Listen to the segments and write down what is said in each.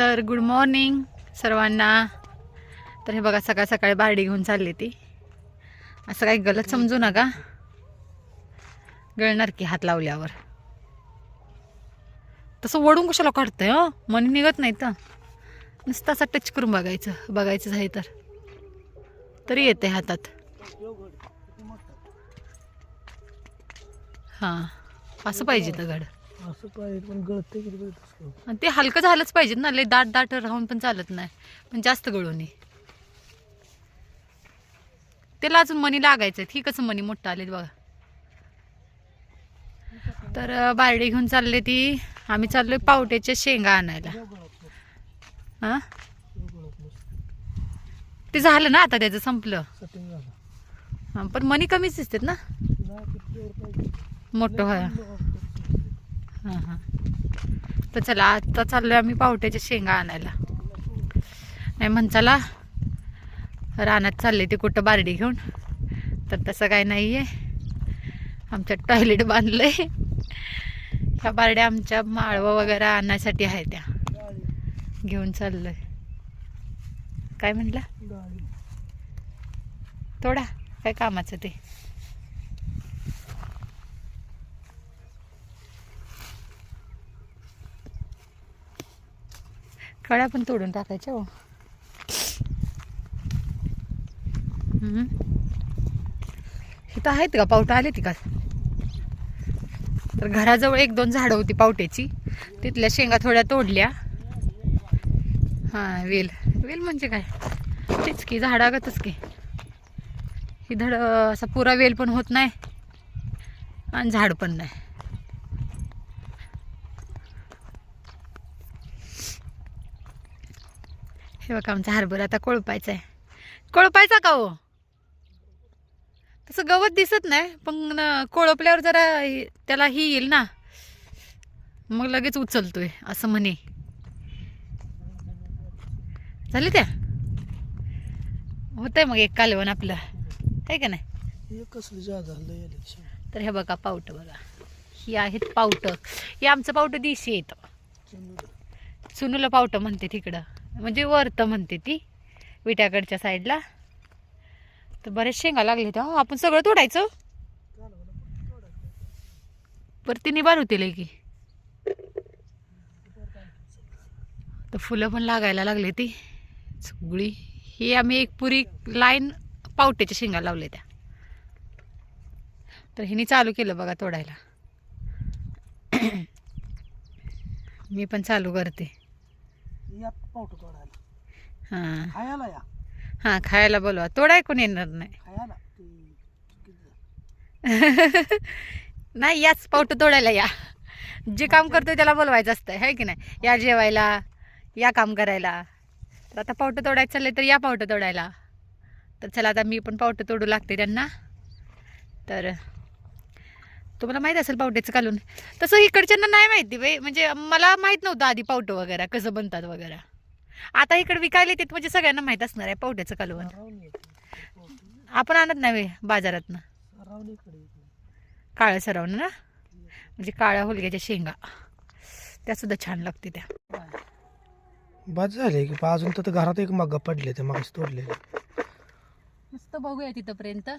तर good morning सर्वांना. तर हे बघा सकाळ सकाळी बारडी घेऊन चालली ती. असं काही गलत समजू नका. गळणार की हात लावल्यावर. तसं ओढून कशाला काढतंय हो? मनी निघत नाही तर. नुसतं असं टच करून बघायचं बघायचं आहे तर. तरी येते हातात. हां असं पाहिजे तर घड असं पाहिजे पण गळते किती बघितलं आणि ते हलकं झालंच पाहिजे ना लय दाट दाट राहून पण चालत नाही. पण जास्त गळू नये त्याला अजून मनी लागायचं ही कसं मनी मोठं आले बघा. तर बारडी घेऊन चालले ती. आम्ही चाललोय पावट्याच्या शेंगा आणायला. हा? ते झालं ना आता त्याचं संपलं. हा, पण मनी कमीच दिसतात ना. मोठं व्हाय हां हां. तर चला आता चाललोय आम्ही पावट्याच्या शेंगा आणायला. नाही म्हण चला रानात चालले ते कुठं बारडी घेऊन. तर तसं काय नाही आहे आमच्यात टॉयलेट बांधलंय. ह्या बारड्या आमच्या माळवं वगैरे आणण्यासाठी आहे त्या. घेऊन चाललोय. काय म्हणला? गाडी. थोडा काय कामाचं ते? कळ्या पण तोडून टाकायच्या हो. इथं आहेत का? पावटा आले ती का? तर घराजवळ एक दोन झाडं होती पावट्याची. तिथल्या शेंगा थोड्या तोडल्या. हां वेल. वेल म्हणजे काय? तेच की झाडागतच की. ही धड असा पुरा वेल पण होत नाही आणि झाड पण नाही. हे बघा आमचा हरभरा आता कोळपायचा आहे कोळपायचा का हो? तसं गवत दिसत नाही पण कोळपल्यावर जरा त्याला ही येईल ना. मग लगेच उचलतोय असं म्हणे. झाले त्या? होतंय मग एक कालवण आपलं. आहे का नाही? तर हे बघा पावटं बघा. ही आहेत पावटं. हे आमचं पावटं दिशी येतं चुनूला. पावट पावटं म्हणते तिकडं. म्हणजे वरतं म्हणते ती विट्याकडच्या साईडला. तर बरेच शेंगा लागले त्या आपण सगळं तोडायचं? परती निबार होतील की. तर फुलं पण लागायला लागले ती. सगळी. ही आम्ही एक पुरी लाईन पावट्याच्या शेंगा लावल्या त्या. तर हिने चालू केलं बघा तोडायला. मी पण चालू करते. या पावटं तोडायला. हां. खायला या. हां खायला बोलवा. तोडाय कोण येणार नाही. खायला. ते चुकीचं झालं. नाही याच पावट तोडायला या. जे काम करतोय त्याला बोलवायचं असतं है की नाही? या जेवायला या काम करायला. तर आता पावटं तोडायचं चाललंय तर या पावटं तोडायला. तर चला आता मी पण पावटं तोडू लागते त्यांना. तर तुम्हाला माहीत असेल पावट्याचं कालून तसं इकडच्यांना नाही माहिती बाई. म्हणजे मला माहीत नव्हतं आधी पावटं वगैरे कसं बनतात वगैरे. आता इकडे विकायला येतात म्हणजे सगळ्यांना माहीत असणार आहे पावट्याचं कालवण येते. आपण आणत नाही बाजारातनं. येते. काळं सरवणं ना? म्हणजे काळ्या हुलग्याच्या शेंगा. त्या सुद्धा छान लागते त्या. बाद झाले की अजून तर घरात एक मग्गा पडले ते मागास तोडले. नुसतं बघूया तिथंपर्यंत.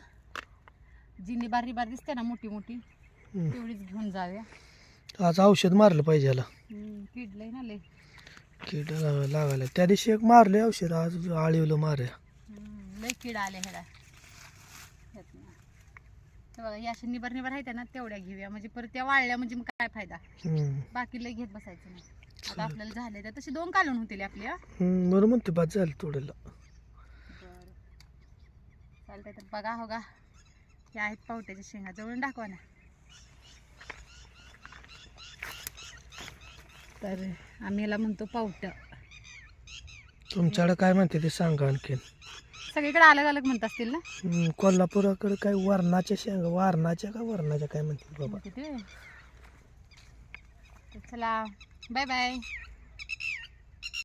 जी निबार निबार दिसते ना मोठी मोठी. तेवढीच घेऊन जाऊया. आज औषध मारलं पाहिजे याला. किडलंय ना लय. कीड लाग- लागायला. त्या दिवशी एक मारले औषध आज आळीवलं मारे. हम्म, लय किड आले ह्याला. ह्यातनं. हे बघा या अशा निबार निबार आहेत ना तेवढ्या घेऊया. म्हणजे परत त्या वाळल्या म्हणजे मग काय फायदा? बाकी लय घेत बसायचं नाही. आता आपल्याला झाले तर तसे दोन कालून होतील आपल्या बरं म्हणते बाद झालं तोडायला बरं. चालतंय तर बघा हो गा या आहेत पावट्याच्या शेंगा. जवळून दाखवा ना. तर आम्ही याला म्हणतो पावट. तुमच्याकडे काय म्हणते ते सांगा आणखीन. सगळीकडे अलग अलग म्हणत असतील ना? हम्म, कोल्हापुराकडे काय वरणाच्या शेंगा वारणाच्या का वरणाच्या काय म्हणते बाबा? म्हणते ते. तर चला बाय बाय